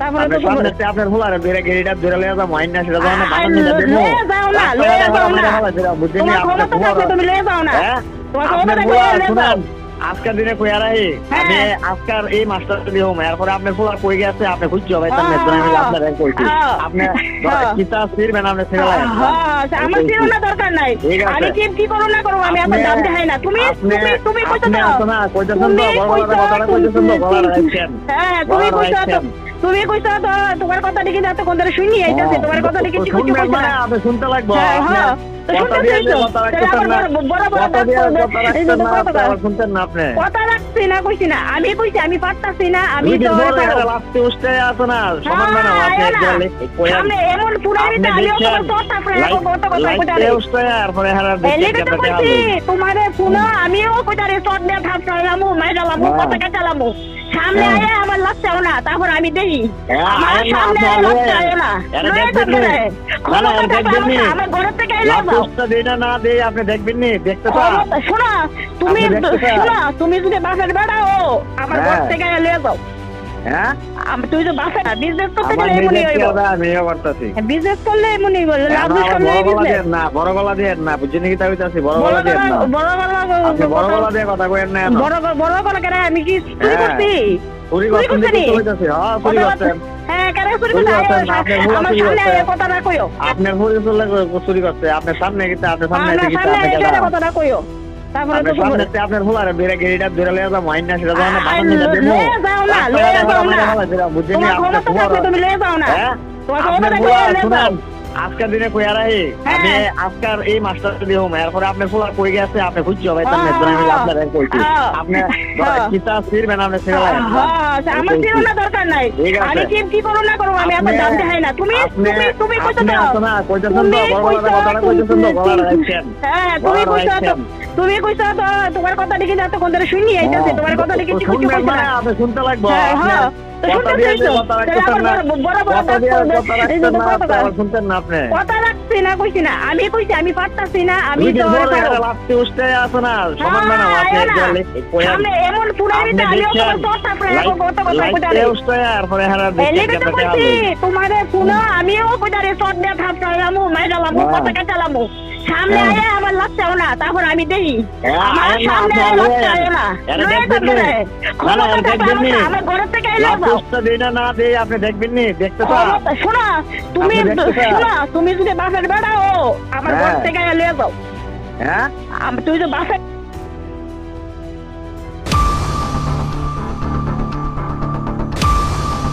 তারপরে তো তোমার- আপনার হোলারে ধরে গেড়িটা ধরে লয়ে যাব আইন না সেটা যখন আ- বানান নিতে দেবো। লয়ে যাও না, লয়ে যাও না। আপনি তুমি লয়ে যাও না। তোমার যাও। শুনেন। আজকের দিনে কইয়া রাহি হ্যাঁ। আমি আজকার এই মাস্টার এরপরে আপনার পোলা কই গেছে আপনি খুঁজছো ভাই হ্যাঁ, আমি আপনার এক কইছি। হ্যাঁ। আপনি হ্যাঁ। কিতা ফিরবেন আপনি হ্যাঁ, আমার না দরকার নাই। আমি কি কি করো না করো আমি আপনার দাম দেখাই না। তুমি তুমি তুমি কইছো আসো না কইতেছেন তুমি বড় বড় কইছো, তুমি- গলা রাখছেন হ্যাঁ তুমি কইছো তুমি কইছো তো তোমার কথা দেখি না তো কোন ধরে শুনি আইতাছে তোমার কথা দেখি কিছু কইছো মানে না আপনি শুনতে লাগবো। হ্যাঁ, হ্যাঁ। কথা শুনতে দিয়ে যে চাইছো। কথা তাহলে রাখতেছেন না আবার বড় বড় কথা দিয়ে কথা কথা এই রাখতেন যে না কথা- আপনি আবার শুনতেন না আপনি কথা রাখছি না কইছি না আমি কইছি আমি পারতাছি না আমি তো পরে পারব। লাস্টে উঠতে আসো না সমান হ্যাঁ, এমন পুরাই আমিও তোমার তোর তারপরে এখন কত কথা কইতারে লাইটে উঠতে আর পরে হারা এলিগে তো কইছি তোমারে ফোনো আমিও কইতারে শট দিয়ে থাপ চালামু মাইরালামু হ্যাঁ। কথা চালামু সামনে হ্যাঁ। আয়া আমার লাগছেও না তারপর আমি দেখি হ্যাঁ, আমার সামনে আপনি লাগছে না। লয়ে আমার ঘরের থেকে না দেই আপনি দেখবেন নি দেখতে শোনা তুমি? শোনো তুমি যদি বাসার বেড়াও আমার ঘর হ্যাঁ। থেকে এলে যাও। হ্যাঁ? আম- তুই তো বাসা বিজনেস করতে গেলে এমনই হইব। আমিও করতেছি বিজনেস করলে এমনই হইব লাভ লোকসান নেই বিজনেস না। বড় গলা দিয়ে না বুঝছেন কি তাই হইতাছি বড় বড় গলা দিয়ে না। বড় আপনি বড় গলা গলা দিয়ে কথা কইেন না বড় বড় গলা কেন? আমি কি। করছি? চুরি নি? হইতাছি হ্যাঁ চুরি কথা হ্যাঁ চুরি আয়, আপনার আমার সামনে কইও। পরে চলে চুরি করছে আপনার সামনে গেছে আপনার সামনে এই কেডা? কথাটা কইও? তারপরে তো আপনার তোমার সামনে আপনার হোলারে ধরে গেড়িটা ধরে লয়ে যাব আইন না সেটা দেবো লয়ে যাও না, লয়ে যাও না। দেখা যায়, তোমার ক্ষমতা থাকলে তুমি লয়ে যাও না? তোমার ক্ষমতা থাকলে লয়ে যাও শুনেন, আজকের দিনে কইয়া রাহি হ্যাঁ। আমি আজকার এই মাস্টার দিও এরপরে আপনার ফুলা কই গেছে আপনি খুঁজছো ভাই হ্যাঁ, আমি আপনার এক কইছি হ্যাঁ। আপনি হ্যাঁ। কিতা ফিরবেন আপনি হ্যাঁ, আমার না দরকার নাই। আমি কি কি করো না করো আমি আপনার আপনি- দাম দেখাই না। তুমি তুমি তুমি কইছো তো। না কইতেছেন তো বড় বড় কইছো, তো তুমি- হ্যাঁ তুমি কইছো তো তুমি কইছো তো তোমার কথা দেখি না তো কোন ধরে শুনি আইতাছে তোমার কথা দেখি কিছু কিছু কইছো না। আপনি শুনতে লাগবো। হ্যাঁ, হ্যাঁ। তো কথা শুনতে দিয়ে যে চাইছো? কথা তাহলে রাখতেছেন না আবার বড় বড় বড় কথা দিয়ে কথা কথা বলবে। এই যে রাখতেন না কথা আপনি আবার শুনতেন না আপনি কথা রাখছি না কইছি না আমি কইছি আমি পারতাছি না আমি তো পরে পারব। এরা লাস্টে উঠতে আসো না সমান না হ্যাঁ, আপনি আয় না। একবার কইয়া সামনে এমন পুরাই দিতে আপনি আমিও তোমার দিয়ে মাইরালামু হ্যাঁ। কথা চালামু সামনে হ্যাঁ। আমার লাগছেও না তারপর আমি হ্যাঁ, আমার সামনে লাগছে না আমার ঘরের না দেই আপনি দেখবেন নি? দেখতে তো শোনা তুমি দেখতে তুমি যদি বাসার বেড়াও আমার ঘর হ্যাঁ। থেকে এলে যাও। হ্যাঁ? আম- তুই তো বাসে